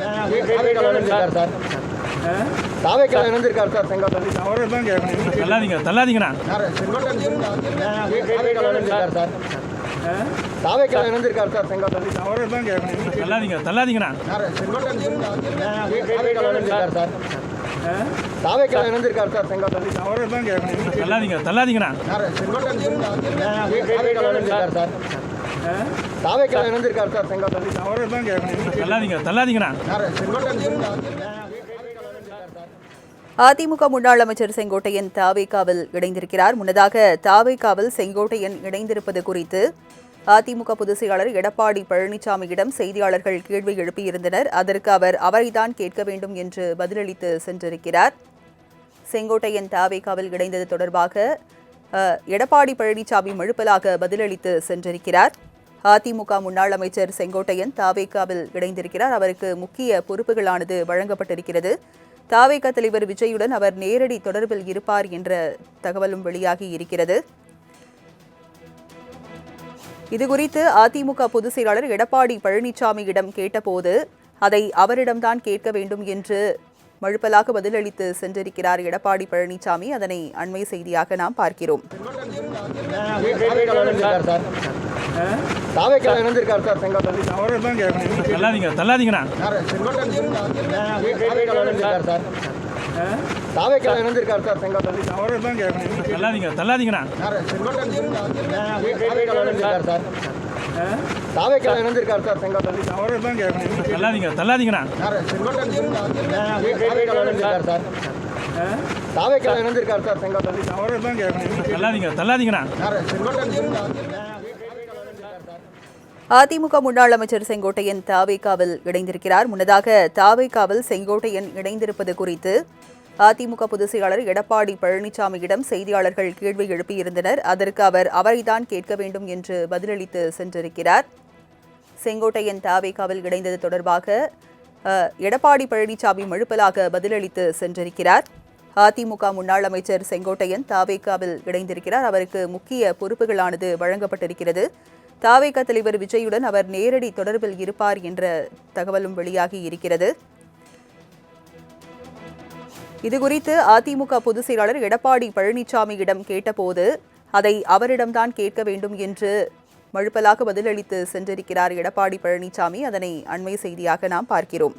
இணைஞ்சிருக்கார் sir தாவேக்கால இணைஞ்சிருக்கார் sir கேட்கணும் தள்ளாதீங்க தள்ளாதீங்கண்ணா. சார் தாவேக்கால இணைஞ்சிருக்கார் சார். தாவேக்கால இணைஞ்சிருக்கார் சார் கேட்கணும் தள்ளாதீங்க தள்ளாதீங்கண்ணா. சார் தாவேக்கால இணைஞ்சிருக்கார் சார். தாவேக்கால இணைஞ்சிருக்கார் சார் கேட்கணும் தள்ளாதீங்க தள்ளாதீங்கண்ணா. சார் தாவேக்கால இணைஞ்சிருக்கார் சார். தாவேக்கால இணைஞ்சிருக்கார் சார் செங்கோட்டையன் அவரை தான் கேட்கணும் தள்ளாதீங்க தள்ளாதீங்கண்ணா சார் செங்கோட்டையன் அதிமுக முன்னாள் அமைச்சர் செங்கோட்டையன் தாவேகாவில் இணைந்திருக்கிறார். முன்னதாக தாவேகாவில் செங்கோட்டையன் இணைந்திருப்பது குறித்து அதிமுக பொதுச் செயலாளர் எடப்பாடி பழனிசாமியிடம் செய்தியாளர்கள் கேள்வி எழுப்பியிருந்தனர். அதற்கு அவர் அவரைதான் கேட்க வேண்டும் என்று பதிலளித்து சென்றிருக்கிறார். செங்கோட்டையன் தாவேகாவில் இணைந்தது தொடர்பாக எடப்பாடி பழனிசாமி மழுப்பலாக பதிலளித்து சென்றிருக்கிறார். அதிமுக முன்னாள் அமைச்சர் செங்கோட்டையன் தாவேக்காவில் இணைந்திருக்கிறார். அவருக்கு முக்கிய பொறுப்புகளானது வழங்கப்பட்டிருக்கிறது. தாவேக்கா தலைவர் விஜயுடன் அவர் நேரடி தொடர்பில் இருப்பார் என்ற தகவலும் வெளியாகி இருக்கிறது. இதுகுறித்து அதிமுக பொதுச் செயலாளர் எடப்பாடி பழனிசாமியிடம் கேட்டபோது அதை அவரிடம்தான் கேட்க வேண்டும் என்று மழுப்பலாக பதிலளித்து சென்றிருக்கிறார் எடப்பாடி பழனிசாமி. அதனை அண்மை செய்தியாக நாம் பார்க்கிறோம். தாவேக்கால இணைஞ்சிருக்கார் சார் செங்கோட்டையன். அவரை தான் கேட்கணும் தள்ளாதீங்க தள்ளாதீங்கண்ணா. இணைஞ்சிருக்கார் சார். இணைஞ்சிருக்கார் சார் அவரை தான் கேட்கணும் தள்ளாதீங்க தள்ளாதீங்கண்ணா இணைஞ்சிருக்கார் சார். இணைஞ்சிருக்கார் சார். அவரை தான் கேட்கணும் தள்ளாதீங்க தள்ளாதீங்கண்ணா. அதிமுக முன்னாள் அமைச்சர் செங்கோட்டையன் தாவேகாவில் இணைந்திருக்கிறார். முன்னதாக தாவேகாவில் செங்கோட்டையன் இணைந்திருப்பது குறித்து அதிமுக பொதுச் செயலாளர் எடப்பாடி பழனிசாமியிடம் செய்தியாளர்கள் கேள்வி எழுப்பியிருந்தனர். அதற்கு அவர் அவரைதான் கேட்க வேண்டும் என்று பதிலளித்து சென்றிருக்கிறார். செங்கோட்டையன் தாவேகாவில் இணைந்தது தொடர்பாக எடப்பாடி பழனிசாமி மழுப்பலாக பதிலளித்து சென்றிருக்கிறார். அதிமுக முன்னாள் அமைச்சர் செங்கோட்டையன் தாவேகாவில் இணைந்திருக்கிறார். அவருக்கு முக்கிய பொறுப்புகளானது வழங்கப்பட்டிருக்கிறது. தாவேகா தலைவர் விஜயுடன் அவர் நேரடி தொடர்பில் இருப்பார் என்ற தகவலும் வெளியாகி இருக்கிறது. இதுகுறித்து அதிமுக பொதுச் செயலாளர் எடப்பாடி பழனிசாமியிடம் கேட்டபோது அதை அவரிடம்தான் கேட்க வேண்டும் என்று மழுப்பலாக பதிலளித்து சென்றிருக்கிறார் எடப்பாடி பழனிசாமி. அதனை அண்மை செய்தியாக நாம் பார்க்கிறோம்.